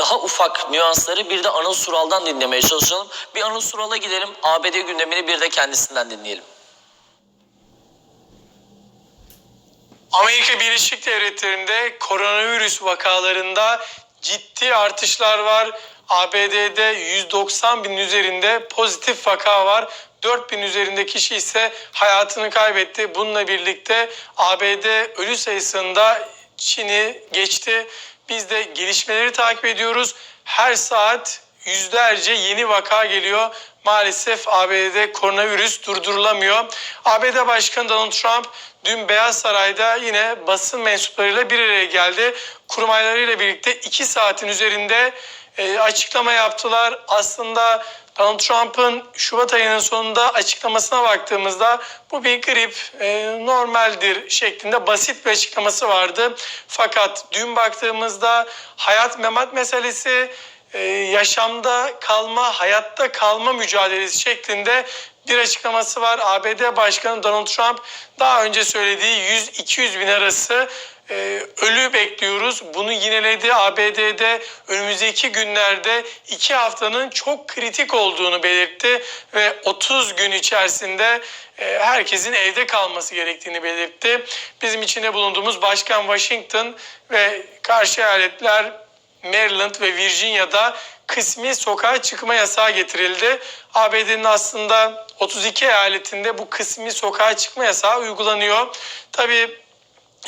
daha ufak nüansları bir de Anıl Sural'dan dinlemeye çalışalım. Bir Anıl Sural'a gidelim. ABD gündemini bir de kendisinden dinleyelim. Amerika Birleşik Devletleri'nde koronavirüs vakalarında ciddi artışlar var. ABD'de 190 bin üzerinde pozitif vaka var. 4 bin üzerinde kişi ise hayatını kaybetti. Bununla birlikte ABD ölü sayısında Çin'i geçti. Biz de gelişmeleri takip ediyoruz. Her saat yüzlerce yeni vaka geliyor. Maalesef ABD'de koronavirüs durdurulamıyor. ABD Başkanı Donald Trump dün Beyaz Saray'da yine basın mensuplarıyla bir araya geldi. Kurmaylarıyla birlikte iki saatin üzerinde e, açıklama yaptılar. Aslında Donald Trump'ın Şubat ayının sonunda açıklamasına baktığımızda bu bir grip e, normaldir şeklinde basit bir açıklaması vardı. Fakat dün baktığımızda hayat memat meselesi e, yaşamda kalma, hayatta kalma mücadelesi şeklinde bir açıklaması var. ABD Başkanı Donald Trump daha önce söylediği 100-200 bin arası e, ölü bekliyoruz. Bunu yineledi ABD'de önümüzdeki günlerde iki haftanın çok kritik olduğunu belirtti ve 30 gün içerisinde e, herkesin evde kalması gerektiğini belirtti. Bizim içinde bulunduğumuz Başkan Washington ve karşı eyaletler Maryland ve Virginia'da kısmi sokağa çıkma yasağı getirildi. ABD'nin aslında 32 eyaletinde bu kısmi sokağa çıkma yasağı uygulanıyor. Tabii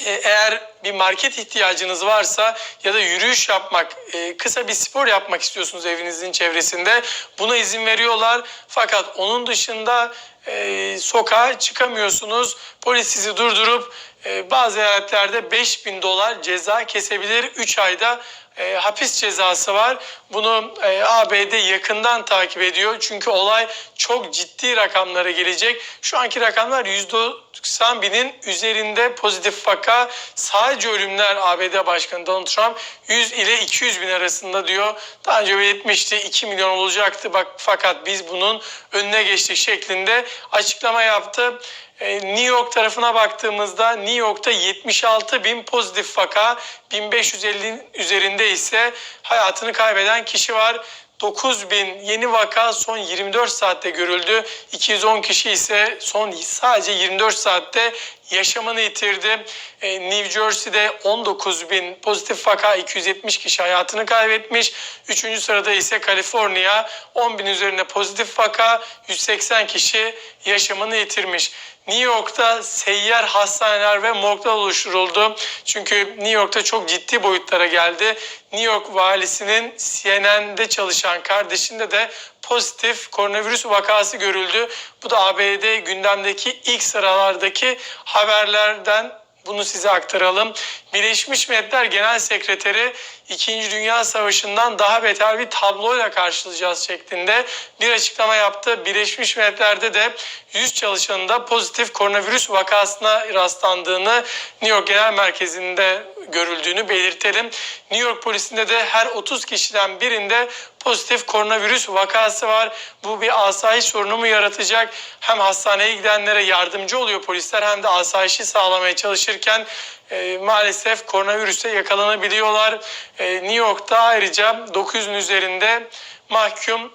eğer bir market ihtiyacınız varsa ya da yürüyüş yapmak, e, kısa bir spor yapmak istiyorsunuz evinizin çevresinde buna izin veriyorlar. Fakat onun dışında e, sokağa çıkamıyorsunuz. Polis sizi durdurup e, bazı eyaletlerde 5000 dolar ceza kesebilir. 3 ayda e, hapis cezası var. Bunu e, ABD yakından takip ediyor. Çünkü olay çok ciddi rakamlara gelecek. Şu anki rakamlar %90 binin üzerinde pozitif vaka. Sadece ölümler ABD Başkanı Donald Trump 100 ile 200 bin arasında diyor. Daha önce belirtmişti 2 milyon olacaktı. Bak fakat biz bunun önüne geçtik şeklinde açıklama yaptı. E, New York tarafına baktığımızda New York'ta 76 bin pozitif vaka, 1550 üzerinde ise hayatını kaybeden kişi var. 9 bin yeni vaka son 24 saatte görüldü. 210 kişi ise son sadece 24 saatte yaşamını yitirdi. E, New Jersey'de 19 bin pozitif vaka 270 kişi hayatını kaybetmiş. Üçüncü sırada ise Kaliforniya 10 bin üzerinde pozitif vaka 180 kişi yaşamını yitirmiş. New York'ta seyyar hastaneler ve morglar oluşturuldu. Çünkü New York'ta çok ciddi boyutlara geldi. New York valisinin CNN'de çalışan kardeşinde de pozitif koronavirüs vakası görüldü. Bu da ABD gündemdeki ilk sıralardaki haberlerden bunu size aktaralım. Birleşmiş Milletler Genel Sekreteri 2. Dünya Savaşı'ndan daha beter bir tabloyla karşılayacağız şeklinde bir açıklama yaptı. Birleşmiş Milletler'de de 100 çalışanında pozitif koronavirüs vakasına rastlandığını New York Genel Merkezi'nde görüldüğünü belirtelim. New York polisinde de her 30 kişiden birinde pozitif koronavirüs vakası var. Bu bir asayiş sorunu mu yaratacak? Hem hastaneye gidenlere yardımcı oluyor polisler hem de asayişi sağlamaya çalışırken e, maalesef koronavirüse yakalanabiliyorlar. E, New York'ta ayrıca 900'ün üzerinde mahkum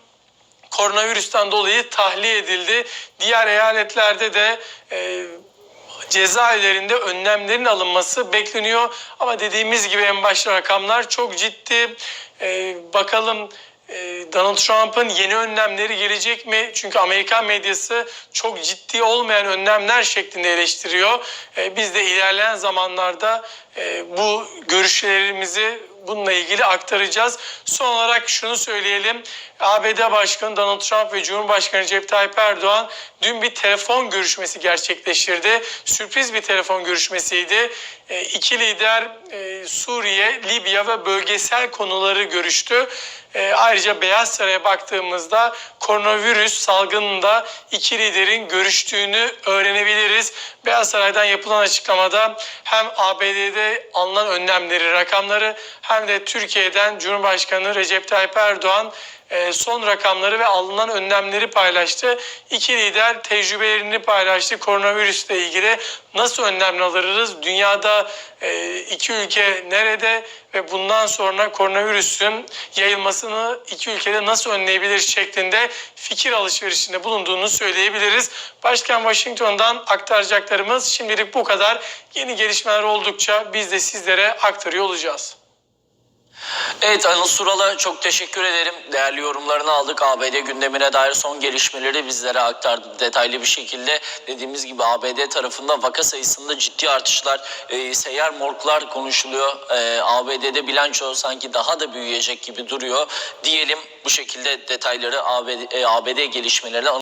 koronavirüsten dolayı tahliye edildi. Diğer eyaletlerde de e, cezaevlerinde önlemlerin alınması bekleniyor. Ama dediğimiz gibi en başta rakamlar çok ciddi. E, bakalım e, Donald Trump'ın yeni önlemleri gelecek mi? Çünkü Amerikan medyası çok ciddi olmayan önlemler şeklinde eleştiriyor. E, biz de ilerleyen zamanlarda e, bu görüşlerimizi bununla ilgili aktaracağız. Son olarak şunu söyleyelim. ABD Başkanı Donald Trump ve Cumhurbaşkanı Recep Tayyip Erdoğan dün bir telefon görüşmesi gerçekleştirdi. Sürpriz bir telefon görüşmesiydi. E, iki lider e, Suriye, Libya ve bölgesel konuları görüştü. E, ayrıca Beyaz Saray'a baktığımızda koronavirüs salgınında iki liderin görüştüğünü öğrenebiliriz. Beyaz Saray'dan yapılan açıklamada hem ABD'de alınan önlemleri, rakamları hem de Türkiye'den Cumhurbaşkanı Recep Tayyip Erdoğan son rakamları ve alınan önlemleri paylaştı. İki lider tecrübelerini paylaştı koronavirüsle ilgili. Nasıl önlemler alırız? Dünyada e, iki ülke nerede ve bundan sonra koronavirüsün yayılmasını iki ülkede nasıl önleyebiliriz şeklinde fikir alışverişinde bulunduğunu söyleyebiliriz. Başkan Washington'dan aktaracaklarımız şimdilik bu kadar. Yeni gelişmeler oldukça biz de sizlere aktarıyor olacağız. Evet Anıl Sural'a çok teşekkür ederim. Değerli yorumlarını aldık. ABD gündemine dair son gelişmeleri bizlere aktardı detaylı bir şekilde. Dediğimiz gibi ABD tarafında vaka sayısında ciddi artışlar, e, seyyar morglar konuşuluyor. E, ABD'de bilanço sanki daha da büyüyecek gibi duruyor. Diyelim bu şekilde detayları ABD, e, ABD gelişmelerine